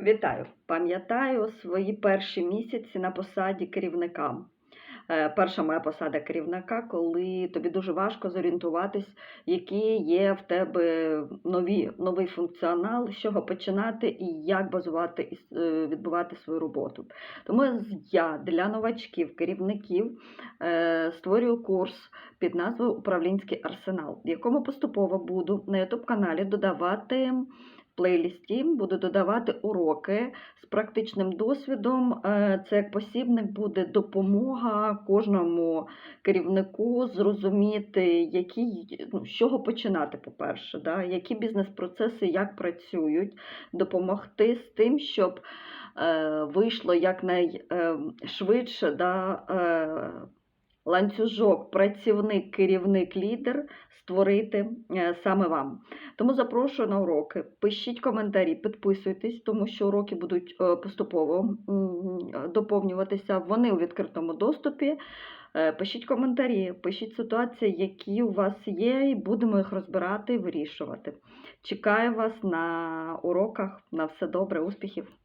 Вітаю! Пам'ятаю свої перші місяці на посаді керівника. Е, Перша моя посада керівника, коли тобі дуже важко зорієнтуватись, які є в тебе нові, новий функціонал, з чого починати і як базувати е, відбувати свою роботу. Тому я для новачків, керівників е, створюю курс під назвою Управлінський арсенал, в якому поступово буду на youtube каналі додавати плейлісті буду додавати уроки з практичним досвідом. Е, Це як посібник буде допомога кожному керівнику зрозуміти, які, ну, з чого починати, по-перше, да? які бізнес-процеси як працюють, допомогти з тим, щоб е, вийшло якнайшвидше да, е, ланцюжок, працівник, керівник, лідер створити е, саме вам. Тому запрошую на уроки. Пишіть коментарі, підписуйтесь, тому що уроки будуть е, поступово доповнюватися. Вони у відкритому доступі. Е, Пишіть коментарі, пишіть ситуації, які у вас є, і будемо їх розбирати і вирішувати. Чекаю вас на уроках. На все добре, успіхів!